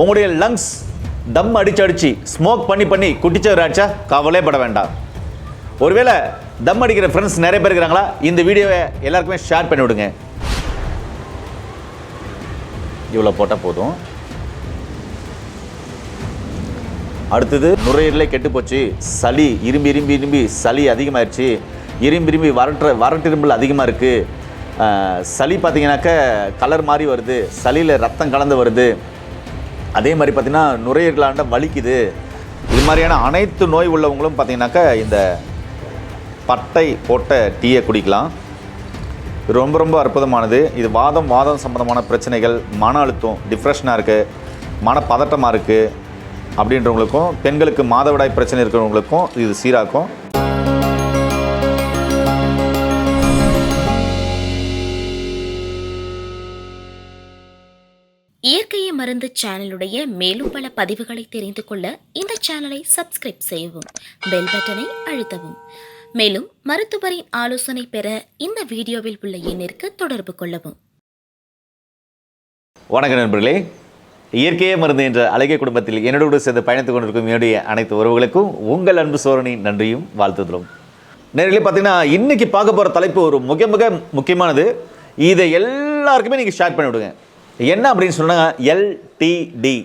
உங்களுடைய லங்ஸ் தம் அடிச்சு அடிச்சு ஸ்மோக் பண்ணி பண்ணி குட்டிச்சவராச்சா கவலையே பட வேண்டாம். ஒருவேளை தம் அடிக்கிற ஃப்ரெண்ட்ஸ் நிறைய பேர் இருக்கிறாங்களா? இந்த வீடியோவை எல்லாருக்குமே ஷேர் பண்ணி விடுங்க. இவ்வளோ போட்டால் போதும். அடுத்தது நுரையீரலே கெட்டு போச்சு. சளி இரும்பி இரும்பி இரும்பி சளி அதிகமாகிடுச்சு இரும்பி இரும்பி வரட்டு வரட்டிரும்பல் அதிகமாக இருக்குது சளி பார்த்தீங்கன்னாக்க கலர் மாதிரி வருது. சளியில் ரத்தம் கலந்து வருது. அதே மாதிரி பார்த்திங்கன்னா நுரையீரலாண்ட வலிக்குது. இது மாதிரியான அனைத்து நோய் உள்ளவங்களும் பார்த்திங்கனாக்கா இந்த பட்டை போட்ட டீயை குடிக்கலாம். இது ரொம்ப ரொம்ப அற்புதமானது. இது வாதம் வாதம் சம்மந்தமான பிரச்சனைகள் மன அழுத்தம் டிப்ரெஷனாக இருக்குது மனப்பதட்டமாக இருக்குது அப்படின்றவங்களுக்கும் பெண்களுக்கு மாதவிடாய் பிரச்சனை இருக்கிறவங்களுக்கும் இது சீராக்கும். மருந்து சேனலுடைய மேலும் பல பதிவுகளை தெரிந்து கொள்ள இந்த சேனலை சப்ஸ்கிரைப் செய்யவும் பெல் பட்டனை அழுத்தவும். மேலும் மருத்துவரின் ஆலோசனை பெற இந்த வீடியோவில் உள்ள எண்ணிற்கு தொடர்பு கொள்ளவும். வணக்க நண்பர்களே. இயற்கையே மருந்து என்ற அழகிய குடும்பத்தில் என்னோடு சேர்ந்து பயணித்துக் கொண்டிருக்கும் என்னுடைய அனைத்து உறவுகளுக்கும் உங்கள் அன்பு சோழனின் நன்றியும் வாழ்த்துதலும். நேரிலே பார்த்தீங்கன்னா இன்னைக்கு பார்க்க போகிற தலைப்பு ஒரு மிக மிக முக்கியமானது. இதை எல்லாருக்குமே நீங்கள் ஷேர் பண்ணிவிடுங்க. என்ன அப்படின்னு சொன்னாங்க? எல்டிடி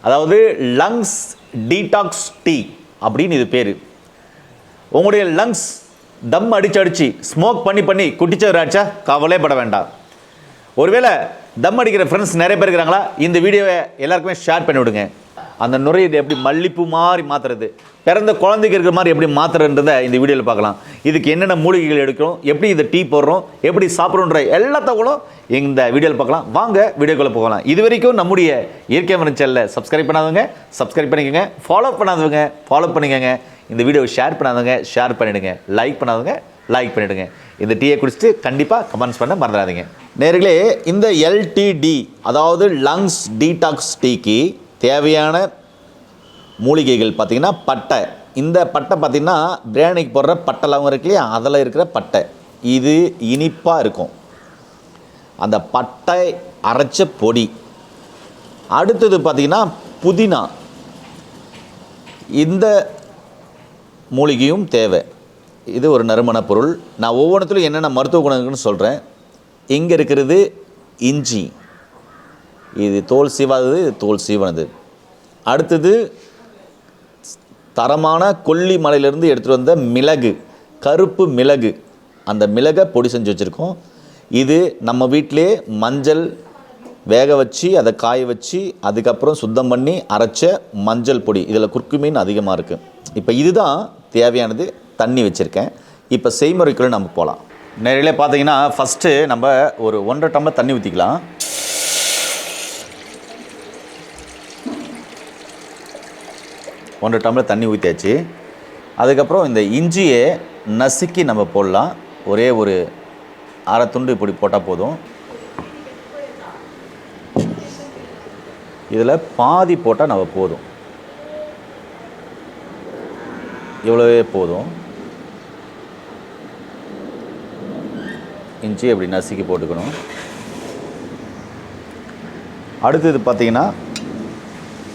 அதாவது லங்ஸ் டீடாக்ஸ் டீ அப்படின்னு இது பேர். உங்களுடைய லங்ஸ் தம் அடிச்சு அடிச்சு ஸ்மோக் பண்ணி பண்ணி குட்டிச்சவராச்சா கவலையே பட வேண்டாம். ஒருவேளை தம் அடிக்கிற ஃப்ரெண்ட்ஸ் நிறைய பேர் இருக்கிறாங்களா? இந்த வீடியோவை எல்லாருக்குமே ஷேர் பண்ணி விடுங்க அந்த நுரையீரலை எப்படி மல்லிப்பூ மாதிரி மாற்றுறது பிறந்த குழந்தைக்கு இருக்கிற மாதிரி எப்படி மாற்றுறன்றதை இந்த வீடியோவில் பார்க்கலாம். இதுக்கு என்னென்ன மூலிகைகள் எடுக்கிறோம்? எப்படி இதை டீ போடுறோம்? எப்படி சாப்பிட்றோன்ற எல்லா தகவலும் இந்த வீடியோவில் பார்க்கலாம். வாங்க வீடியோக்குள்ளே போகலாம். இது வரைக்கும் நம்முடைய இயற்கை மரம் சேனலை சப்ஸ்கிரைப் பண்ணாதவங்க சப்ஸ்கிரைப் பண்ணிக்கோங்க. ஃபாலோ பண்ணாதவங்க ஃபாலோ பண்ணிக்கோங்க. இந்த வீடியோவை ஷேர் பண்ணாதவங்க ஷேர் பண்ணிவிடுங்க லைக் பண்ணாதவங்க லைக் பண்ணிவிடுங்க இந்த டீயை குடிச்சிட்டு கண்டிப்பாக கமெண்ட்ஸ் பண்ண மறந்துடாதீங்க. நேர்களே இந்த எல்டிடி அதாவது லங்ஸ் டீடாக்ஸ் டீக்கு தேவையான மூலிகைகள் பார்த்திங்கன்னா பட்டை. இந்த பட்டை பார்த்திங்கன்னா பிரியாணிக்கு போடுற பட்டை லவங்கம் இருக்கு இல்லையா? அதில் இருக்கிற பட்டை. இது இனிப்பாக இருக்கும். அந்த பட்டை அரைச்ச பொடி. அடுத்தது பார்த்திங்கன்னா புதினா. இந்த மூலிகையும் தேவை. இது ஒரு நறுமண பொருள். நான் ஒவ்வொன்றுத்திலும் என்னென்ன மருத்துவ குணம் சொல்கிறேன் இங்கே இருக்கிறது இஞ்சி. இது தோல் சீவாதது இது தோல் சீவனது. அடுத்தது தரமான கொல்லி மலையிலேருந்து எடுத்துகிட்டு வந்த மிளகு கருப்பு மிளகு. அந்த மிளகை பொடி செஞ்சு வச்சுருக்கோம். இது நம்ம வீட்டிலே மஞ்சள் வேக வச்சு அதை காய வச்சு அதுக்கப்புறம் சுத்தம் பண்ணி அரைச்ச மஞ்சள் பொடி. இதில் குர்க்குமீன் அதிகமாக இருக்குது இப்போ இதுதான் தேவையானது. தண்ணி வச்சுருக்கேன். இப்போ செய்முறைக்குள்ளே நம்ம போகலாம் நேரிலே பார்த்தீங்கன்னா ஃபஸ்ட்டு நம்ம ஒரு ஒன்றரை டம்ளர் தண்ணி ஊற்றிக்கலாம் ஒன்றரை டம்ளர் தண்ணி ஊற்றியாச்சு அதுக்கப்புறம் இந்த இஞ்சியை நசுக்கி நம்ம போடலாம். ஒரே ஒரு அரை துண்டு இப்படி போட்டால் போதும். இதில் பாதி போட்டால் நம்ம போதும். இவ்வளவே போதும். இஞ்சி அப்படி நசுக்கி போட்டுக்கணும். அடுத்தது பார்த்தீங்கன்னா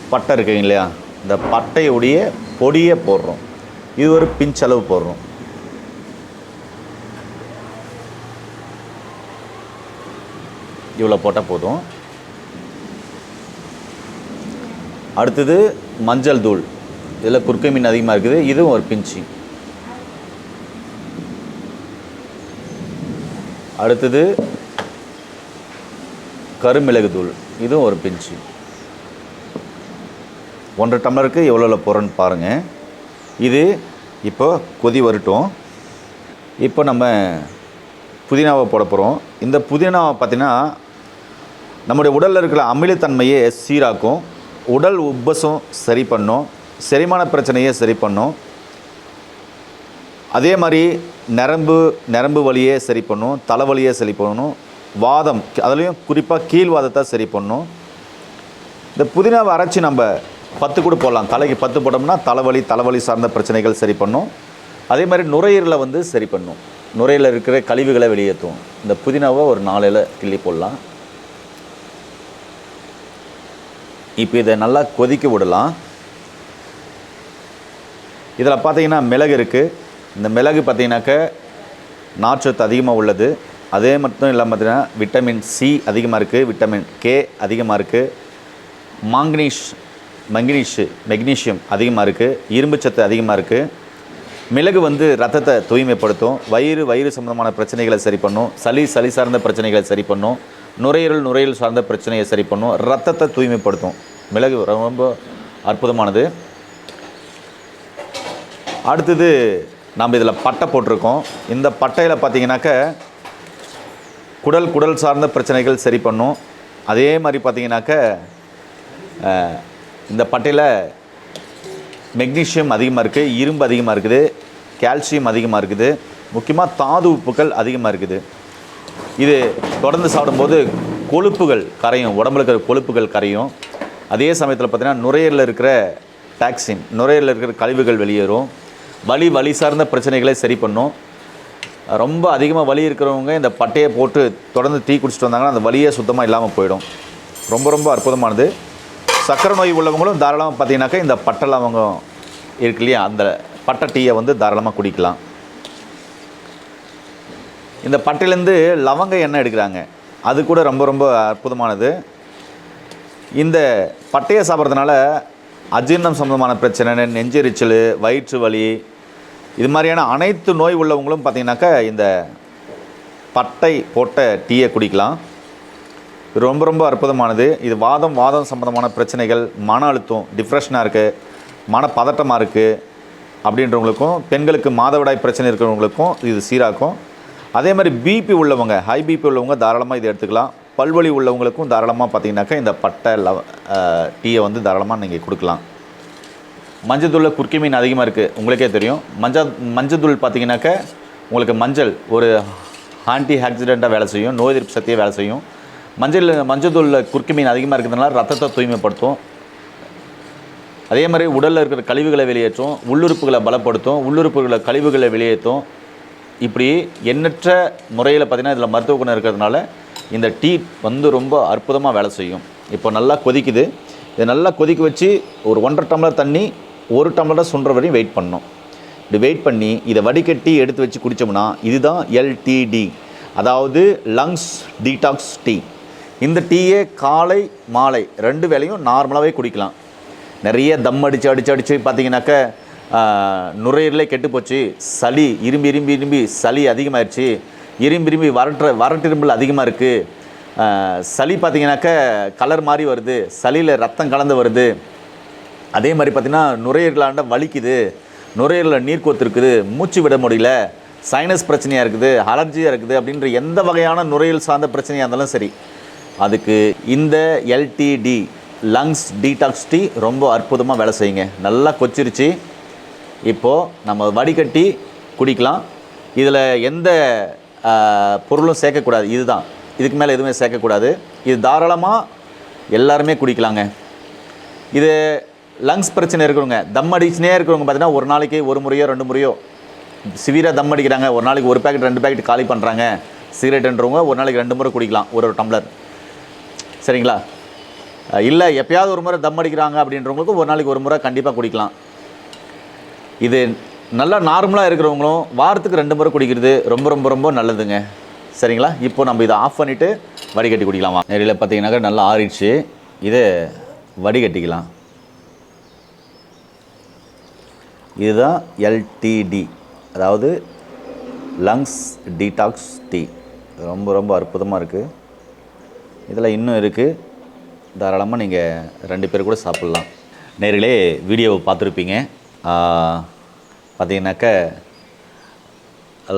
பட்டை இருக்குங்க இல்லையா? இந்த பட்டையுடைய பொடியை போடுறோம். இது ஒரு பிஞ்சளவு போடுறோம். இவ்வளோ போட்டால் போதும். அடுத்தது மஞ்சள் தூள். இதில் குறுக்கை மீன் அதிகமாக இருக்குது. இதுவும் ஒரு பிஞ்சு. அடுத்தது கருமிளகு தூள். இதுவும் ஒரு பிஞ்சு. ஒன்றரை டம்ளருக்கு எவ்வளோ போகிறோன்னு பாருங்கள் இது இப்போ கொதி வரட்டும். இப்போ நம்ம புதினாவை போட போகிறோம் இந்த புதினாவை பார்த்திங்கன்னா நம்முடைய உடலில் இருக்கிற அமிலத்தன்மையை சீராக்கும் உடல் உப்பசம் சரி பண்ணும் செரிமான பிரச்சனையை சரி பண்ணும். அதே மாதிரி நரம்பு நரம்பு வழியே சரி பண்ணும் தலைவலியை சரி பண்ணணும் வாதம் அதுலேயும் குறிப்பாக கீழ்வாதத்தை சரி பண்ணும். இந்த புதினாவை அரைச்சி நம்ம பத்து கூட போடலாம். தலைக்கு பத்து போட்டோம்னா தலைவலி தலைவலி சார்ந்த பிரச்சனைகள் சரி பண்ணும். அதே மாதிரி நுரையீரலை வந்து சரி பண்ணும். நுரையில் இருக்கிற கழிவுகளை வெளியேற்றும். இந்த புதினாவை ஒரு நாளையில் கிள்ளி போடலாம். இப்போ இதை நல்லா கொதிக்க விடலாம். இதில் பார்த்தீங்கன்னா மிளகு இருக்குது இந்த மிளகு பார்த்தீங்கன்னாக்க நார்ச்சத்து அதிகமாக உள்ளது. அதே மட்டும் இல்லாமல் பார்த்தீங்கன்னா விட்டமின் சி அதிகமாக இருக்குது விட்டமின் கே அதிகமாக இருக்குது மாங்கனீஷ் மங்கினீஷு மெக்னீஷியம் அதிகமாக இருக்குது இரும்புச்சத்து அதிகமாக இருக்குது மிளகு வந்து ரத்தத்தை தூய்மைப்படுத்தும். வயிறு வயிறு சம்பந்தமான பிரச்சனைகளை சரி பண்ணும். சளி சளி சார்ந்த பிரச்சனைகளை சரி பண்ணும். நுரையீரல் நுரையீரல் சார்ந்த பிரச்சனையை சரி பண்ணும். ரத்தத்தை தூய்மைப்படுத்தும். மிளகு ரொம்ப அற்புதமானது. அடுத்தது நம்ம இதில் பட்டை போட்டிருக்கோம். இந்த பட்டையில் பார்த்தீங்கன்னாக்க குடல் குடல் சார்ந்த பிரச்சனைகள் சரி பண்ணும். அதே மாதிரி பார்த்தீங்கன்னாக்க இந்த பட்டையில் மெக்னீஷியம் அதிகமாக இருக்குது இரும்பு அதிகமாக இருக்குது கால்சியம் அதிகமாக இருக்குது முக்கியமாக தாது உப்புக்கள் அதிகமாக இருக்குது. இது தொடர்ந்து சாப்பிடும்போது கொழுப்புகள் கரையும் உடம்புல இருக்கிற கொழுப்புகள் கரையும். அதே சமயத்தில் பார்த்திங்கன்னா நுரையீரலில் இருக்கிற டாக்ஸின் நுரையீரலில் இருக்கிற கழிவுகள் வெளியேறும். வலி வலி சார்ந்த பிரச்சனைகளை சரி பண்ணும். ரொம்ப அதிகமாக வலி இருக்கிறவங்க இந்த பட்டையை போட்டு தொடர்ந்து டீ குடிச்சிட்டு வந்தாங்கன்னா அந்த வலியே சுத்தமாக இல்லாமல் போயிடும். ரொம்ப ரொம்ப அற்புதமானது. சக்கரை நோய் உள்ளவங்களும் தாராளமாக பார்த்தீங்கன்னாக்கா இந்த பட்டை லவங்கம் இருக்கு இல்லையா? அந்த பட்டை டீயை வந்து தாராளமாக குடிக்கலாம். இந்த பட்டையிலேருந்து லவங்க எண்ணெய் எடுக்கிறாங்க. அது கூட ரொம்ப ரொம்ப அற்புதமானது. இந்த பட்டையை சாப்பிட்றதுனால அஜீரணம் சம்மந்தமான பிரச்சனை நெஞ்செரிச்சல் வயிற்று வலி இது மாதிரியான அனைத்து நோய் உள்ளவங்களும் பார்த்தீங்கன்னாக்கா இந்த பட்டை போட்ட டீயை குடிக்கலாம். ரொம்ப ரொம்ப அற்புதமானது. இது வாதம் வாதம் சம்மந்தமான பிரச்சனைகள் மன அழுத்தம் டிப்ரெஷனாக இருக்குது மன பதட்டமாக இருக்குது அப்படின்றவங்களுக்கும் பெண்களுக்கு மாதவிடாய் பிரச்சனை இருக்கிறவங்களுக்கும் இது சீராக்கும். அதே மாதிரி பிபி உள்ளவங்க ஹை பிபி உள்ளவங்க தாராளமாக இதை எடுத்துக்கலாம். பல்வழி உள்ளவங்களுக்கும் தாராளமாக பார்த்தீங்கன்னாக்கா இந்த பட்டை லவ டீயை வந்து தாராளமாக நீங்கள் கொடுக்கலாம். மஞ்சத்தூளில் குர்க்கிமீன் அதிகமாக இருக்குது உங்களுக்கே தெரியும். மஞ்சள் மஞ்சத்தூள் பார்த்தீங்கன்னாக்க உங்களுக்கு மஞ்சள் ஒரு ஆன்டி ஆக்சிடெண்ட்டாக வேலை செய்யும் நோய் எதிர்ப்பு சக்தியை வேலை செய்யும். மஞ்சள் மஞ்சத்தூளில் மீன் அதிகமாக இருக்கிறதுனால ரத்தத்தை தூய்மைப்படுத்தும். அதே மாதிரி உடலில் இருக்கிற கழிவுகளை வெளியேற்றும் உள்ளுறுப்புகளை பலப்படுத்தும் உள்ளுறுப்புகளை கழிவுகளை வெளியேற்றும். இப்படி எண்ணற்ற முறையில் பார்த்திங்கன்னா இதில் மருத்துவ குணம் இருக்கிறதுனால இந்த டீ வந்து ரொம்ப அற்புதமாக வேலை செய்யும். இப்போ நல்லா கொதிக்குது. இதை நல்லா கொதிக்க வச்சு ஒரு ஒன்றரை டம்ளர் தண்ணி ஒரு டம்ளராக சுன்ற வரையும் வெயிட் பண்ணணும். இப்படி வெயிட் பண்ணி இதை வடிகட்டி எடுத்து வச்சு குடித்தோம்னா இதுதான் எல்டிடி அதாவது லங்ஸ் டீடாக்ஸ் டீ இந்த டீயே காலை மாலை ரெண்டு வேளையும் நார்மலாகவே குடிக்கலாம். நிறைய தம் அடித்து அடித்து அடித்து பார்த்தீங்கன்னாக்க நுரையீரலே கெட்டு போச்சு சளி இரும்பி இரும்பி இரும்பி சளி அதிகமாகிடுச்சு இரும்பி இரும்பி வரட்டுற வரட்டிரும்பல் அதிகமாக இருக்குது சளி பார்த்தீங்கன்னாக்க கலர் மாதிரி வருது. சளியில் ரத்தம் கலந்து வருது. அதே மாதிரி பார்த்திங்கன்னா நுரையீரலாண்ட வலிக்குது. நுரையீரலில் நீர் கோத்து இருக்குது. மூச்சு விட முடியல. சைனஸ் பிரச்சனையாக இருக்குது. அலர்ஜியாக இருக்குது. அப்படின்ற எந்த வகையான நுரையீரல் சார்ந்த பிரச்சனையாக இருந்தாலும் சரி. அதுக்கு இந்த எல்டிடி லங்ஸ் டீடாக்ஸ் டீ ரொம்ப அற்புதமாக வேலை செய்யுங்க. நல்லா கொச்சிருச்சு. இப்போது நம்ம வடிகட்டி குடிக்கலாம். இதில் எந்த பொருளும் சேர்க்கக்கூடாது. இதுதான். இதுக்கு மேலே எதுவுமே சேர்க்கக்கூடாது. இது தாராளமாக எல்லாருமே குடிக்கலாங்க. இது லங்ஸ் பிரச்சனை இருக்கிறவங்க தம் அடிச்சுனே இருக்கிறவங்க பார்த்தீங்கன்னா ஒரு நாளைக்கு ஒரு முறையோ ரெண்டு முறையோ சிவியராக தம் அடிக்கிறாங்க. ஒரு நாளைக்கு ஒரு பேக்கெட் ரெண்டு பேக்கெட் காலி பண்ணுறாங்க சிகரெட்ன்றவங்க ஒரு நாளைக்கு ரெண்டு முறை குடிக்கலாம். ஒரு ஒரு டம்ளர் சரிங்களா? இல்லை எப்பயாவது ஒரு முறை தம் அடிக்கிறாங்க அப்படின்றவங்களுக்கு ஒரு நாளைக்கு ஒரு முறை கண்டிப்பாக குடிக்கலாம். இது நல்லா நார்மலாக இருக்கிறவங்களும் வாரத்துக்கு ரெண்டு முறை குடிக்கிறது ரொம்ப ரொம்ப ரொம்ப நல்லதுங்க. சரிங்களா? இப்போ நம்ம இதை ஆஃப் பண்ணிவிட்டு வடிகட்டி குடிக்கலாமா. வா நேரில் பார்த்தீங்கன்னாக்கா நல்லா ஆறிடுச்சு. இதை வடிகட்டிக்கலாம். இதுதான் எல்டிடி அதாவது லங்ஸ் டீடாக்ஸ் டீ ரொம்ப ரொம்ப அற்புதமாக இருக்குது இதில் இன்னும் இருக்குது தாராளமாக நீங்கள் ரெண்டு பேர் கூட சாப்பிட்லாம். நேர்களே வீடியோவை பார்த்துருப்பீங்க. பார்த்தீங்கன்னாக்க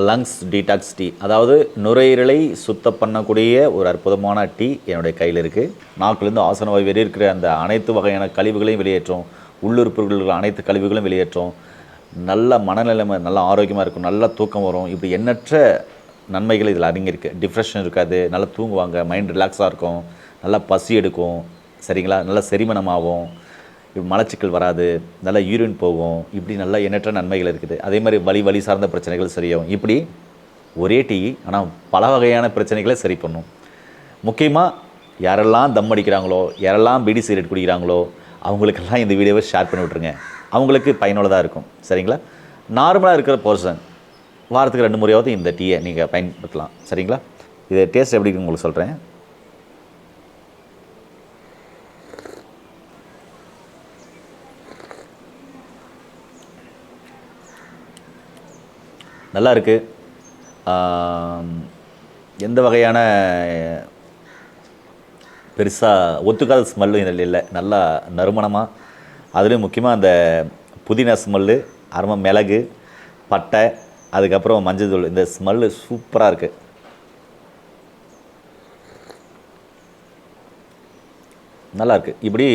லங்ஸ் டீடாக்ஸ் டீ அதாவது நுரையீரலை சுத்தம் பண்ணக்கூடிய ஒரு அற்புதமான டீ என்னுடைய கையில் இருக்குது நாக்குலேருந்து ஆசன வாய் வெளியே இருக்கிற அந்த அனைத்து வகையான கழிவுகளையும் வெளியேற்றும். உள்ளுறுப்புகள் அனைத்து கழிவுகளும் வெளியேற்றும். நல்ல மனநிலைமை நல்ல ஆரோக்கியமாக இருக்கும். நல்ல தூக்கம் வரும். இப்படி எண்ணற்ற நன்மைகள் இதில் அடங்கியிருக்கு. டிப்ரெஷன் இருக்காது நல்லா தூங்குவாங்க மைண்ட் ரிலாக்ஸாக இருக்கும் நல்லா பசி எடுக்கும் சரிங்களா? நல்லா செரிமனம் ஆகும் மலச்சிக்கல் வராது நல்லா யூரின் போகும் இப்படி நல்லா எண்ணற்ற நன்மைகள் இருக்குது. அதே மாதிரி வலி வலி சார்ந்த பிரச்சனைகள் சரியாகும். இப்படி ஒரே டீ ஆனால் பல வகையான பிரச்சனைகளை சரி பண்ணும். முக்கியமாக யாரெல்லாம் தம் அடிக்கிறாங்களோ யாரெல்லாம் பீடி சிகரெட் குடிக்கிறாங்களோ அவங்களுக்கெல்லாம் இந்த வீடியோவை ஷேர் பண்ணி விட்ருங்க அவங்களுக்கு பயனுள்ளதாக இருக்கும். சரிங்களா? நார்மலாக இருக்கிற பர்சன் வாரத்துக்கு ரெண்டு முறையாவது இந்த டீயை நீங்கள் பயன்படுத்தலாம். சரிங்களா? இது டேஸ்ட் எப்படி இருக்குன்னு உங்களுக்கு சொல்கிறேன் நல்லா இருக்குது எந்த வகையான பெருசாக ஒத்துக்காத ஸ்மெல்லும் இதில் இல்லை. நல்லா நறுமணமாக அதுலேயும் முக்கியமாக அந்த புதினா ஸ்மெல்லு அருமை மிளகு பட்டை அதுக்கப்புறம் மஞ்சள் தூள். இந்த ஸ்மெல்லு சூப்பராக இருக்குது நல்லாயிருக்கு இப்படி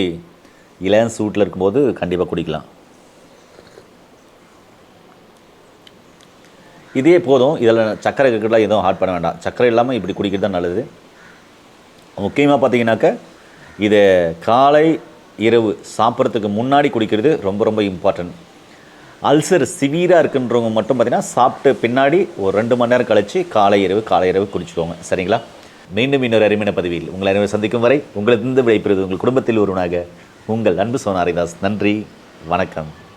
இளம் சூட்டில் இருக்கும்போது கண்டிப்பாக குடிக்கலாம். இதே போதும். இதில் சர்க்கரை கிரிக்கெட்லாம் எதுவும் ஆட் பண்ண வேண்டாம். சர்க்கரை இல்லாமல் இப்படி குடிக்கிறது தான் நல்லது. முக்கியமாக பார்த்தீங்கன்னாக்க இதை காலை இரவு சாப்பிட்றதுக்கு முன்னாடி குடிக்கிறது ரொம்ப ரொம்ப இம்பார்ட்டன்ட் அல்சர் சிவியராக இருக்குன்றவங்க மட்டும் பார்த்திங்கன்னா சாப்பிட்டு பின்னாடி ஒரு ரெண்டு மணி நேரம் கழித்து காலை இரவு காலை இரவு குடிச்சுக்கோங்க. சரிங்களா? மீண்டும் இன்னொரு அருமையான பதிவில் உங்களை அனைவரும் சந்திக்கும் வரை உங்களிருந்து விடைபெறுவது உங்கள் குடும்பத்தில் ஒருவனாக உங்கள் அன்பு சோனாரிதாஸ். நன்றி வணக்கம்.